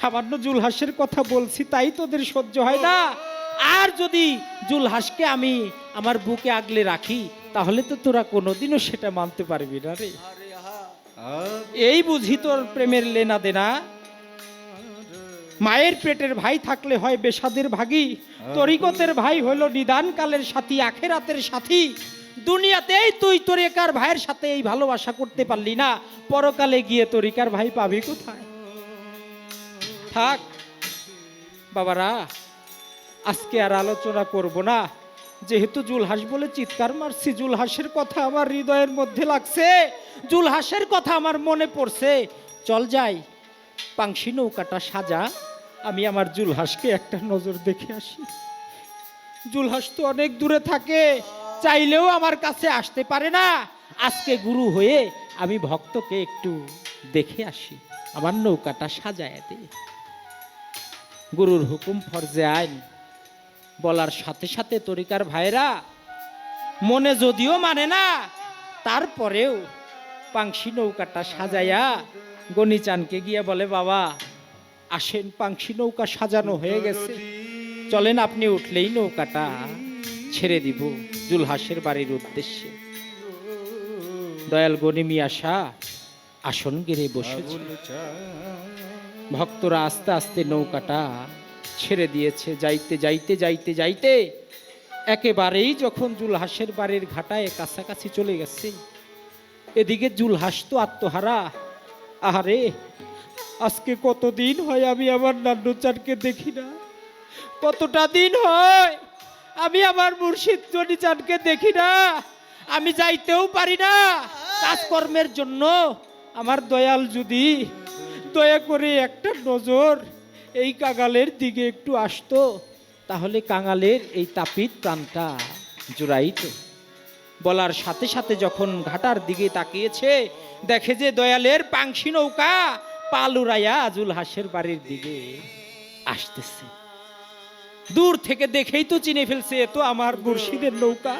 সামান্য জুলহাসের কথা বলছি, তাই তোদের সহ্য হয় না। আর যদি জুলহাসকে আমি আমার বুকে আগলে রাখি, তাহলে তো তোরা কোনোদিনও সেটা মানতে পারবি না রে। এই বুঝি তোর প্রেমের লেনা দেনা। মায়ের পেটের ভাই থাকলে হয় বেসাদের ভাগী। তরিকতের ভাই হলো নিদান কালের সাথী, আখেরাতের সাথী। দুনিয়াতেই তুই তরিকার ভাইয়ের সাথে এই ভালোবাসা করতে পারলি না। পরকালে গিয়ে তরিকার ভাই পাবি কোথায়? থাক। বাবারা, আজকে আর আলোচনা করব না। যেহেতু জুলহাস বলে চিৎকার মারছি, জুলহাসের কথা আমার হৃদয়ের মধ্যে লাগছে। জুলহাসের কথা আমার মনে পড়ছে। চল যাই। পাংশি নৌকাটা সাজা। আমি আমার জুলহাসকে একটা নজর দেখে আসি। জুলহাস তো অনেক দূরে থাকে, চাইলেও আমার কাছে আসতে পারে না। আজকে গুরু হয়ে আমি ভক্তকে একটু দেখে আসি। আমার নৌকাটা সাজায় দে। গুরুর হুকুম ফরজে আইন। বলার সাথে সাথে তরিকার ভাইরা মনে যদিও মানে না, তারপরেও পাংশি নৌকাটা সাজাইয়া গনিচানকে গিয়ে বলে, বাবা, আসেন, পাংশি নৌকা সাজানো হয়ে গেছে। চলেন, আপনি উঠলেই নৌকাটা ছেড়ে দিব জুলহাসের বাড়ির উদ্দেশ্যে। দয়াল গনিমি আশা আসন গিরে বসেছে। ভক্তরা আস্তে আস্তে নৌকাটা ছেড়ে দিয়েছে, যাইতে যাইতে যাইতে যাইতে। একেবারেই যখন জুলহাসের বাড়ির ঘাটায় কাছাকাছি চলে গেছে, এদিকে জুলহাস তো আত্মহারা। আহারে, আজকে কতদিন হয় আমি আমার নান্নচানকে দেখি না? কতটা দিন হয় আমি আমার মুর্শিদ চানকে দেখি না? আমি যাইতেও পারি না। কাজকর্মের জন্য আমার দয়াল যদি দয়া করে একটা নজর এই কাঙালের দিকে একটু আসতো, তাহলে কাঙালের এই তাপিত প্রাণটা জুড়াইতো। বলার সাথে সাথে যখন ঘাটার দিকে তাকিয়েছে, দেখে যে দয়ালের পাংশি নৌকা পালুরাইয়া আজুল হাসের বাড়ির দিকে আসতেছে। দূর থেকে দেখেই তো চিনে ফেলছে, এ তো আমার মুর্শিদের নৌকা।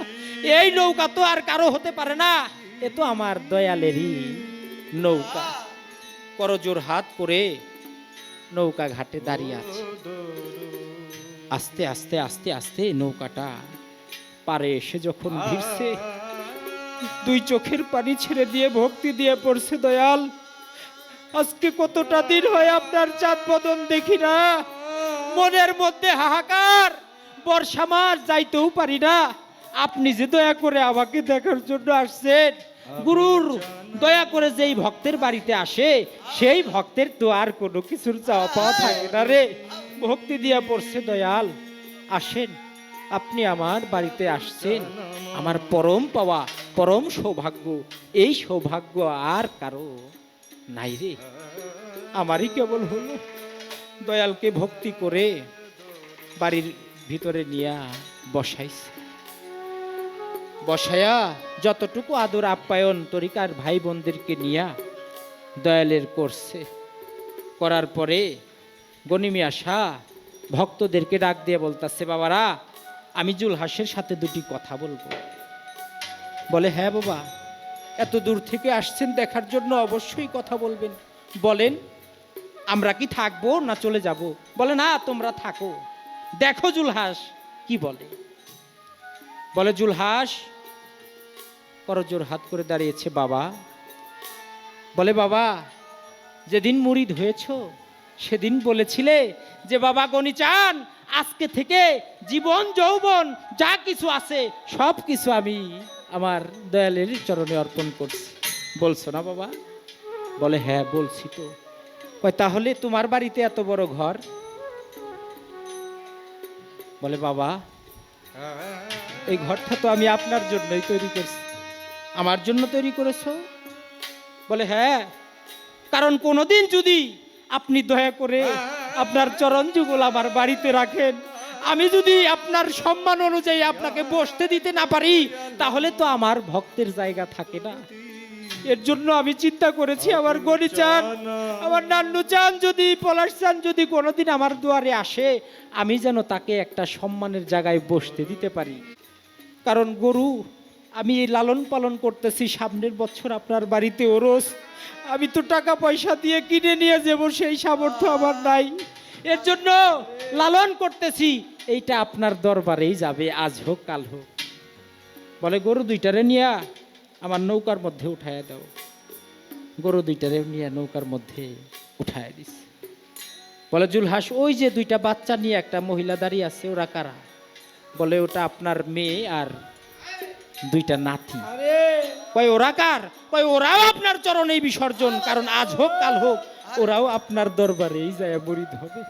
এই নৌকা তো আর কারও হতে পারে না, এ তো আমার দয়ালেরই নৌকা। করজোর হাত করে নৌকা ঘাটে দাঁড়িয়ে আছে। আস্তে আস্তে আস্তে আস্তে নৌকাটা পারে এসে যখন ভিড়ছে, দুই চোখের পানি ছেড়ে দিয়ে ভক্তি দিয়ে পড়ছে, দয়াল। আজকে কতটা দিন হয় আপনার চাঁদ বদন দেখি না। মনের মধ্যে হাহাকার, বর্ষা মাস যাইতেও পারি না। আপনি যে দয়া করে আমাকে দেখার জন্য আসছেন গুরুর দয়া করে যেই ভক্তের বাড়িতে আসে, সেই ভক্তের তো আর কোনো কিছুর চাওয়া পাওয়া থাকে না রে। ভক্তি দিয়া পড়ছে দয়াল। আসেন, আপনি আমার বাড়িতে আসছেন। আমার পরম পাওয়া, পরম সৌভাগ্য, এই সৌভাগ্য আর কারও নাই রে। আমারই কেবল হলো দয়ালকে ভক্তি করে বাড়ির ভিতরে নিয়া বসাইছে। বসায়া যতটুকু আদর আপ্যায়ন তরিকার ভাই বোনদেরকে নিয়া দয়ালের করছে করার পরে গনিমি আশা ভক্তদেরকে ডাক দিয়ে বলতাছে, বাবারা, আমি জুলহাসের সাথে দুটি কথা বলব। বলে হ্যাঁ বাবা, এত দূর থেকে আসছেন দেখার জন্য অবশ্যই কথা বলবেন। বলেন, আমরা কি থাকব না চলে যাব? বলে, না, তোমরা থাকো। দেখো জুলহাস কি বলে। বলে জুলহাস করজোর হাত করে দাঁড়িয়েছে বাবা। বলে, বাবা, যেদিন মুরিদ হয়েছ, সেদিন বলেছিলে যে, বাবা গণি চান আজকে থেকে জীবন, যৌবন, যা কিছু আছে, সব কিছু আমি আমার দয়ালের চরণে অর্পণ করছি। বলছো না বাবা? বলে হ্যাঁ বলছি তো। তাহলে তোমার বাড়িতে এত বড় ঘর? বলে, বাবা এই ঘরটা তো আমি আপনার জন্যই তৈরি করছি। আমার জন্য তৈরি করেছ? বলে হ্যাঁ। কারণ কোনোদিন যদি আপনি দয়া করে আপনার চরণ যুগল আমার বাড়িতে রাখেন, আমি যদি আপনার সম্মান অনুযায়ী আপনাকে বসতে দিতে না পারি, তাহলে তো আমার ভক্তের জায়গা থাকে না। এর জন্য আমি চিন্তা করেছি, আমার গনি চান আমার নান্নু চান যদি পলাশ চান যদি কোনোদিন আমার দুয়ারে আসে, আমি যেন তাকে একটা সম্মানের জায়গায় বসতে দিতে পারি। কারণ গরু, আমি লালন পালন করতেছি, সামনের বছর আপনার বাড়িতে ওরস। আমি তো টাকা পয়সা দিয়ে কিনে নিয়ে যাব, সেই সামর্থ্য আমার নাই। এর জন্য লালন করতেছি। এইটা আপনার দরবারেই যাবে, আজ হোক, কাল হোক। বলে, গরু দুইটারে নিয়া আমার নৌকার মধ্যে উঠাইয়া দাও। গরু দুইটারে নিয়ে নৌকার মধ্যে উঠাইয়া দিস বলে, জুলহাস, ওই যে দুইটা বাচ্চা নিয়ে একটা মহিলা দাঁড়িয়ে আছে, ওরা কারা? বলে ওটা আপনার মেয়ে আর দুইটা নাতি। কয় ওরা কার? কয় ওরাও আপনার চরণেই বিসর্জন কারণ আজ হোক কাল হোক ওরাও আপনার দরবারেই যায় মুরিদ হবে।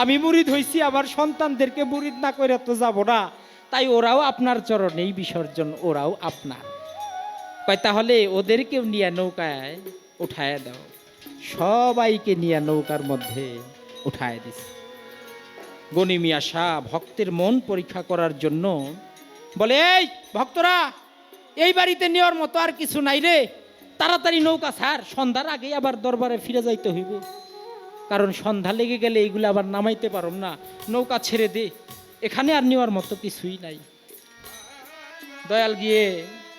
আমি মুরিদ হইছি আমার সন্তানদেরকে মুরিদ না করে তো যাব না। তাই ওরাও আপনার চরণেই বিসর্জন ওরাও আপনার। কয় তাহলে ওদেরকেও নিয়ে নৌকায় উঠায় দাও। সবাইকে নিয়ে নৌকার মধ্যে উঠায় দিস গনিমিয়া শাহ ভক্তের মন পরীক্ষা করার জন্য বলে, এই ভক্তরা, এই বাড়িতে নেওয়ার মতো আর কিছু নাই রে। তাড়াতাড়ি নৌকা ছাড়, সন্ধ্যার আগেই আবার দরবারে ফিরে যাইতে হইব। কারণ সন্ধ্যা লেগে গেলে এইগুলো আবার নামাইতে পারম না। নৌকা ছেড়ে দে, এখানে আর নেওয়ার মতো কিছুই নাই। দয়াল গিয়ে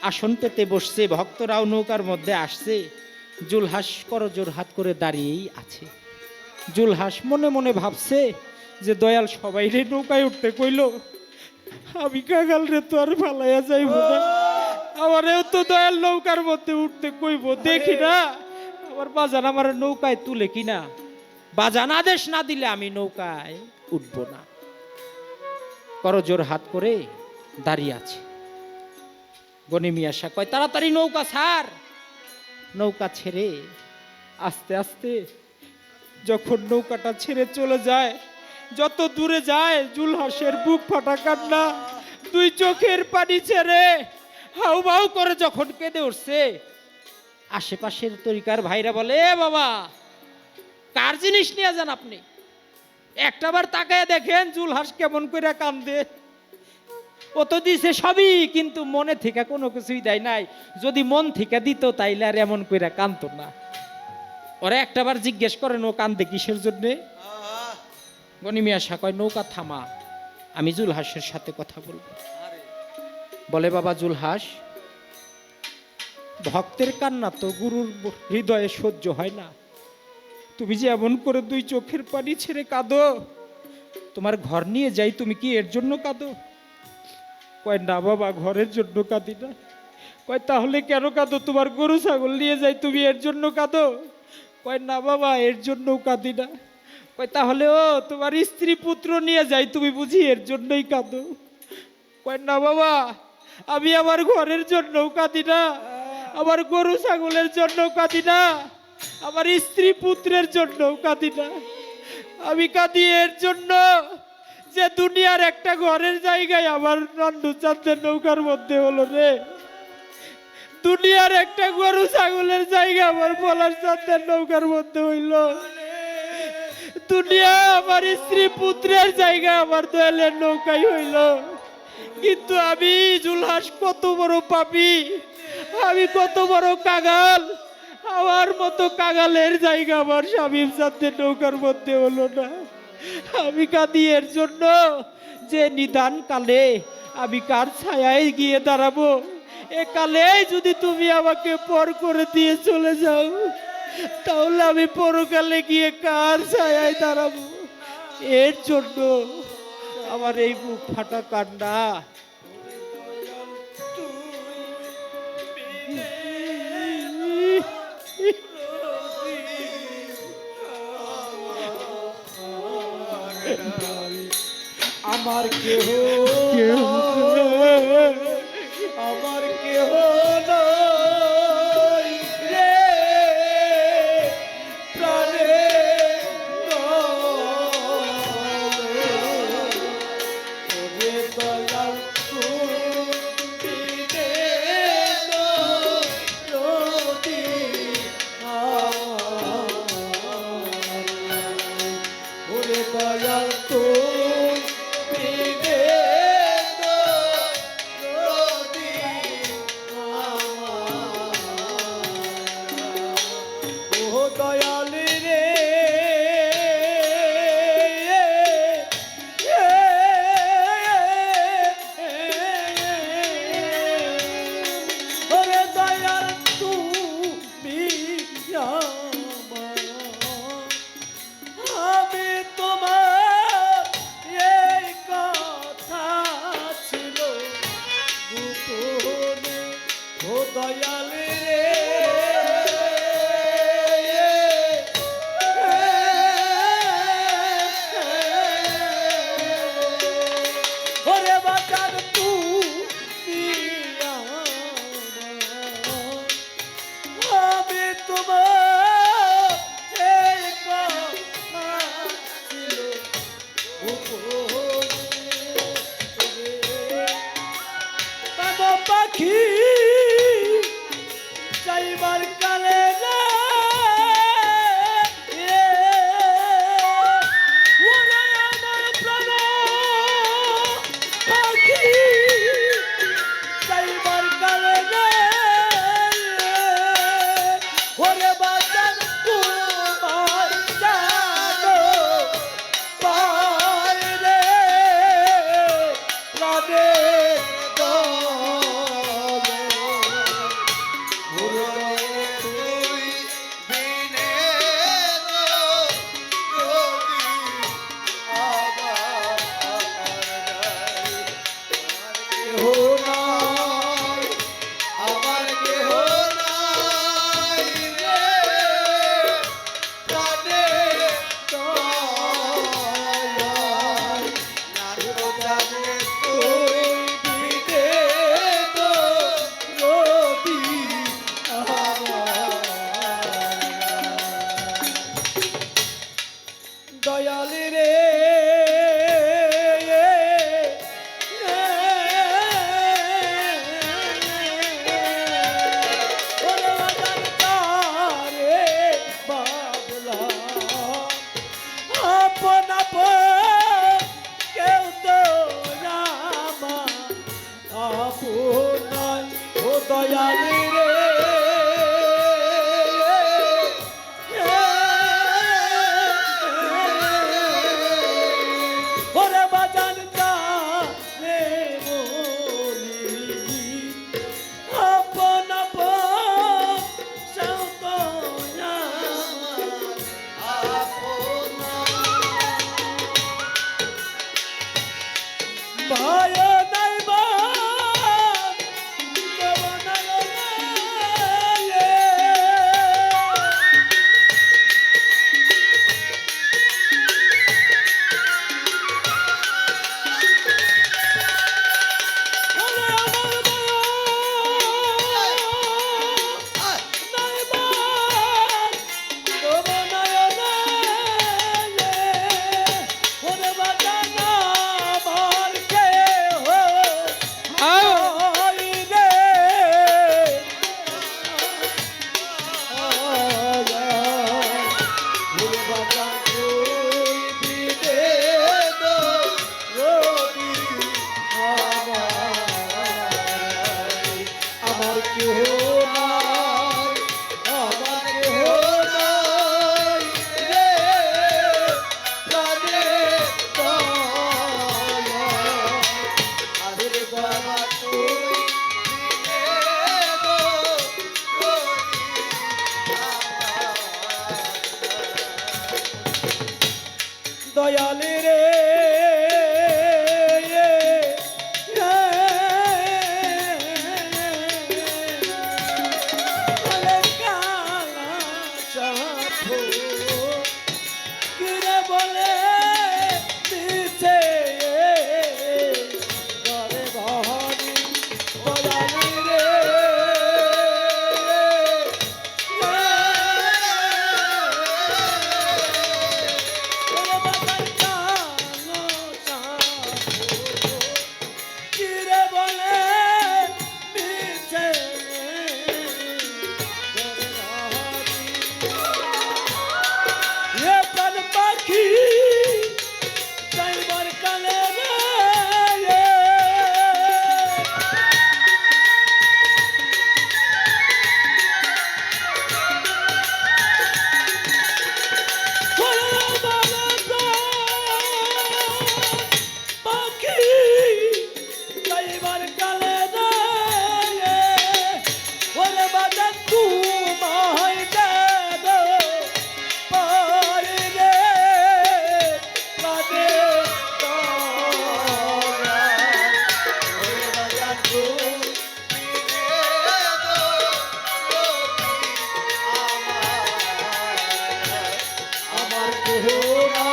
আসন পেতে বসছে, ভক্তরাও নৌকার মধ্যে আসছে। জুলহাস করজোর হাত করে দাঁড়িয়েই আছে। জুলহাস মনে মনে ভাবছে যে দয়াল সবাই রে নৌকায় উঠতে কইল, আমি কাগাল রে তো আর ফালাইয়া যাইব না। আমারেও তো দয়াল নৌকার মধ্যে উঠতে কইব, দেখি না। আমার বাজান আমার নৌকায় তুলে কিনা। বাজান আদেশ না দিলে আমি নৌকায় উঠব না। করজোর হাত করে দাঁড়িয়ে আছে। গনি মিয়া শাহ কয়, তাড়াতাড়ি নৌকা ছাড়। নৌকা ছেড়ে আস্তে আস্তে যখন নৌকাটা ছেড়ে চলে যায় যত দূরে যায় জুলহাসের বুক ফাটা কান্না, দুই চোখের পানি ছেড়ে হাউ বাউ করে যখন কেঁদে উঠছে, আশেপাশের তরিকার ভাইরা বলে বাবা, কার জিনিস নিয়ে যান আপনি? একটাবার তাকায় দেখেন জুলহাস কেমন করে কান্দে। ও তো দিছে সবই, কিন্তু মনে থেকে কোনো কিছুই দেয় নাই। যদি মন থেকে দিত তাইলে আর এমন কইরা কান্দতো না। ওরা একটাবার জিজ্ঞেস করেন, ও কান্দে কিসের জন্যে? গনিমিয়া কয় নৌকা থামা। আমি জুলহাসের সাথে কথা বলব। বলে বাবা জুলহাস, ভক্তের কান্না তো গুরুর হৃদয়ে সহ্য হয় না। তুমি যে এমন করে দুই চোখের পানি ছেড়ে কাঁদো, তোমার ঘর নিয়ে যাই তুমি কি এর জন্য কাঁদো? কয়, না বাবা, ঘরের জন্য কাঁদি না। কয়, তাহলে কেন কাঁদো? তোমার গরু ছাগল নিয়ে যাই তুমি এর জন্য কাঁদো? কয়, না বাবা, এর জন্যও কাঁদি না। কয়, তাহলে ও তোমার স্ত্রী পুত্র নিয়ে যাই, তুমি বুঝি এর জন্যই কাঁদো? কয়, না বাবা, আমি আমার ঘরের জন্যও কাঁদি না, আমার গরু ছাগলের জন্য কাঁদি না, আমার স্ত্রী পুত্রের জন্যও কাঁদি না। আমি কাঁদি এর জন্য যে দুনিয়ার একটা ঘরের জায়গায় আমার নন্দু চাঁদের নৌকার মধ্যে হলো রে। দুনিয়ার একটা গরু ছাগলের জায়গা আমার পলাশ চাঁদের নৌকার মধ্যে হইল। দুনিয়া আমার স্ত্রী পুত্রের জায়গা, আমার দয়ালের নৌকাই হইল। কিন্তু আমি জুলহাস কত বড় পাপি, আমি কত বড় কাগাল আমার মতো কাগালের জায়গা আমার স্বামী চাঁদের নৌকার মধ্যে হলো না। আমি কাঁদি এর জন্য যে নিদান কালে আমি কার ছায়ায় গিয়ে দাঁড়াবো? এ কালে যদি তুমি আমাকে পর করে দিয়ে চলে যাও তাহলে আমি পরকালে গিয়ে কার ছায়ায় দাঁড়াবো? এর জন্য আমার এই বুক ফাটা কান্না। আমার কেহ কেহ দয়ালে রে Oh,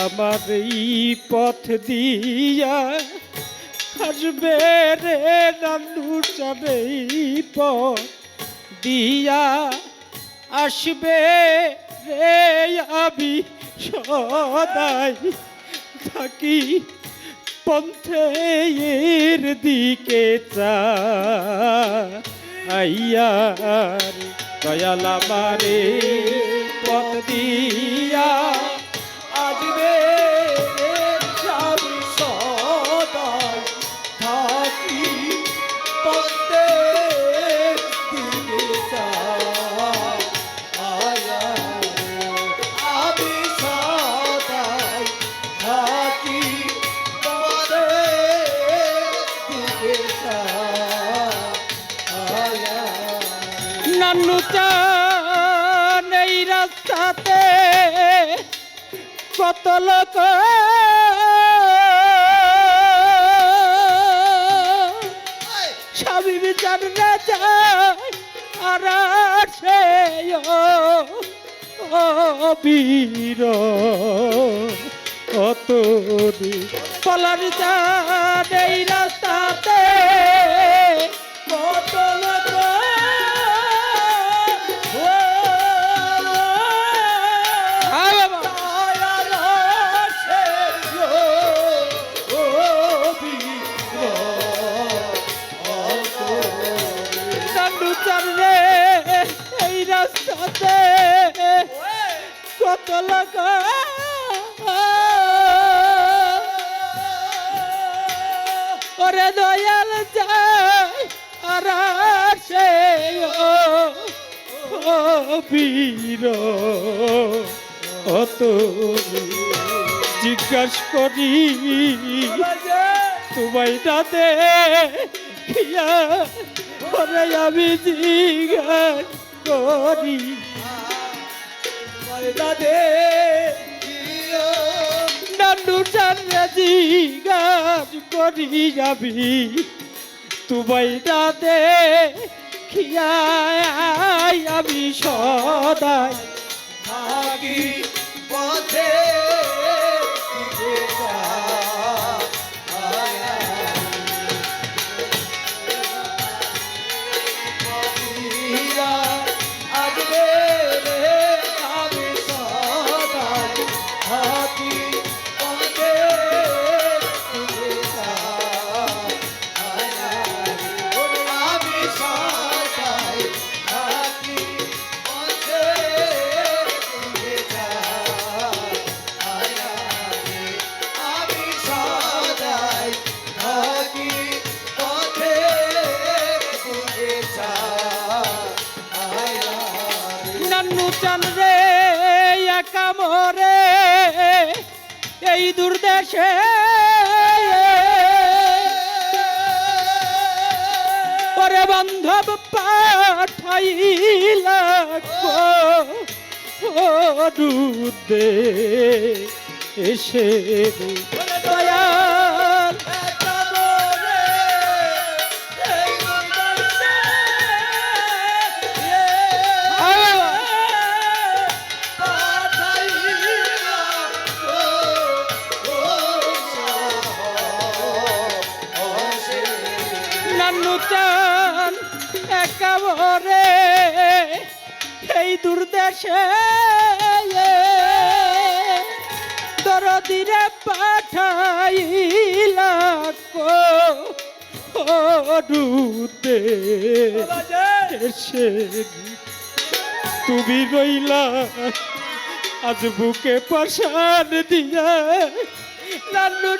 আমার এই পথ দিয়া হাসবে রে নানু যাবে পথ দিয়া আসবে রে আবি সদাই থাকি পন্থে এর দিকে চা আইয়ার দয়ালা মারে পথ দিয়া ও বীর কত পলার চান এই রাস্তাতে বীর অত জিজ্ঞাস করি, তোমায় ওরে আমি জিজ্ঞাস করি। দাদে নান্ডু চান্না জিজ্ঞাস করি যাবি তোমায় দাদে খিয়া আমি সদাই থাকি। দুর্দেশে পরে বান্ধব পাঠাইলা এসে নান্নু চান একেবারে এই দুর্দেশে দরদিরে পাঠাইলা এসে তুমি রইলা, আজ বুকে পাশান দিয়া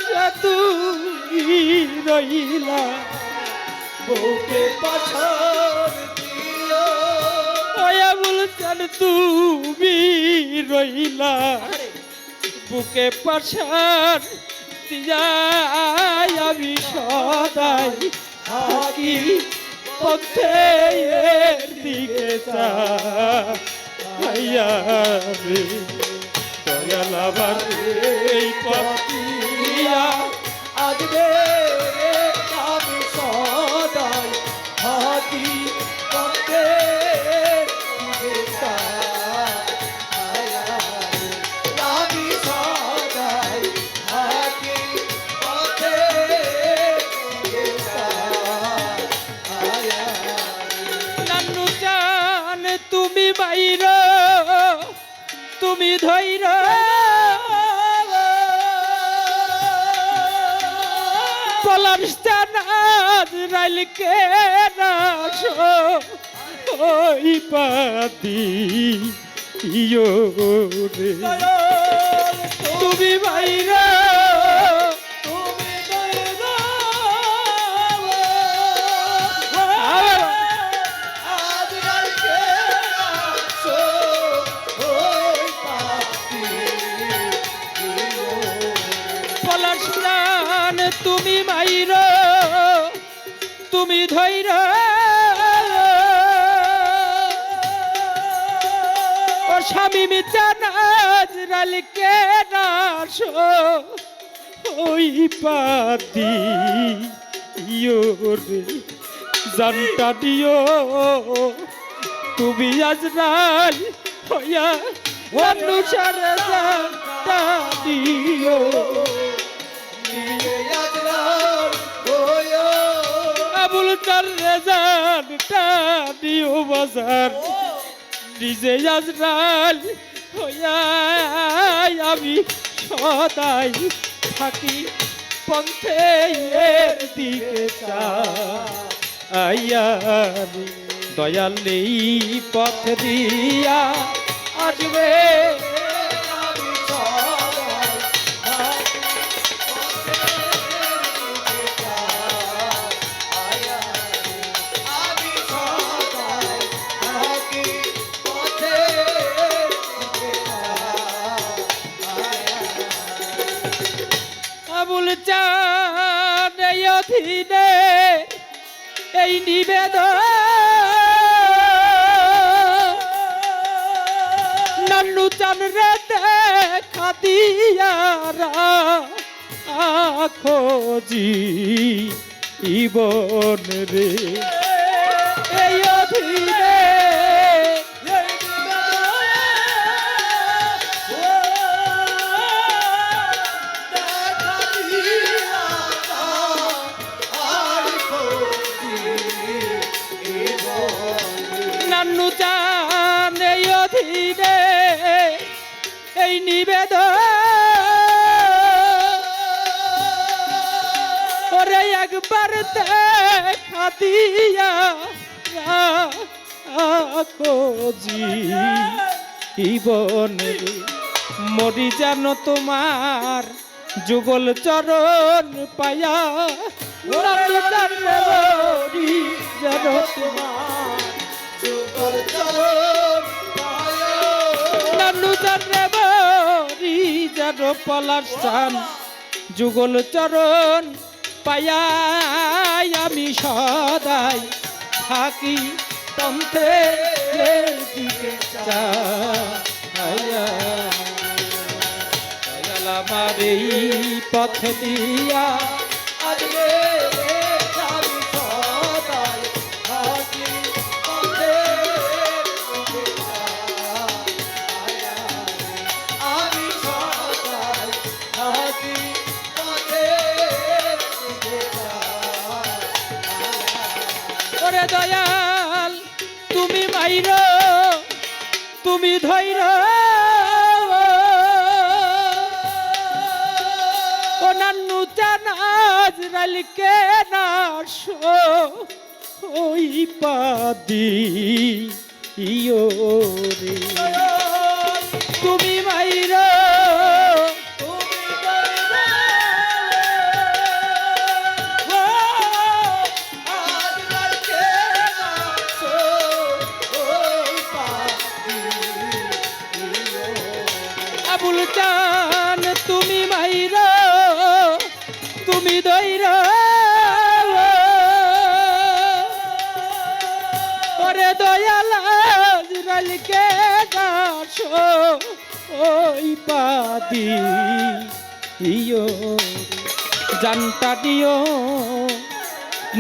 চা তুমি রইলা। বুকে পাছর দিও। ওয়া বলছেন তুমি রইলা। বুকে পাশান দিয়া আমি সদাই থাকি। পথে এর দিকে চাইয়া রে দয়াল আমার এই পথিয়া আগবে আজ রাইলকে রাসো ওই পাতি ইয়ো রে। তুমি বাইরা ও স্বামী মিচানাজ রালকে নাশো ওই পাতি ইয়ো রে জানটা দিও তুমি আজরাল হইয়া অনুসারে জানটা দিও আবুল চার জানটা দিও বাজার। নিজে আজরাল হইয়া আমি সদাই থাকি পন্থে দিকে আইয়া দয়াল এই পথ দিয়া আসবে। অধীনে এই নিবেদন। নান্নু চান রে দেখা দিয়ারা খোঁজি ইবন রে। দিয়া মরি যেন তোমার যুগল চরণ পায়া যেন তোমার যেন পলার স্থান যুগল চরণ পায়াই আমি সদাই থাকি তন্ত্রে আমার এই পথ দিয়া ওরে দয়াল তুমি মাইর তুমি ধৈর। নান্নু জানাজ রালকে নাশ ওই পাদি ইয়ো রে। ইয়ো জানটা দিও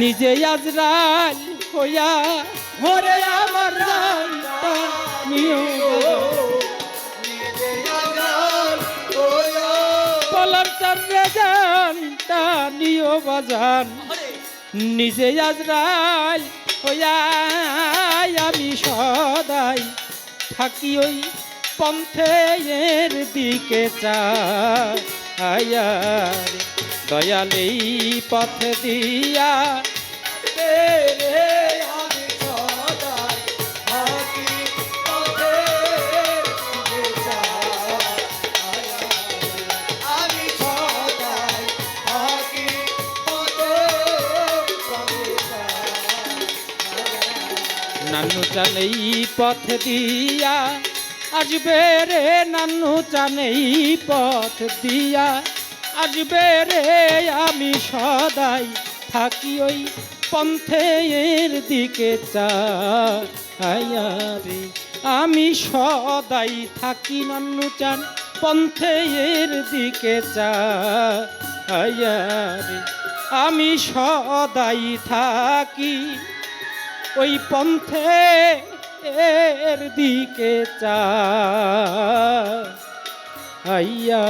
নিজে আজরাল হইয়া ওরে আমার নিও নিও বাজান। নিজে আজরাল হইয়া, আমি সদাই থাকি ওই পন্থের দিকে চায়ার দয়ালেই পথ দিয়া। নানু চানেই পথ দিয়া, আসবে নানু চানেই পথ দিয়া, আসবে আমি সদাই থাকি ওই পন্থের দিকে রে আমি সদাই থাকি নানু চান পন্থের দিকে আয়ারে আমি সদাই থাকি ওই পন্থে এর দিকে চা। আইয়া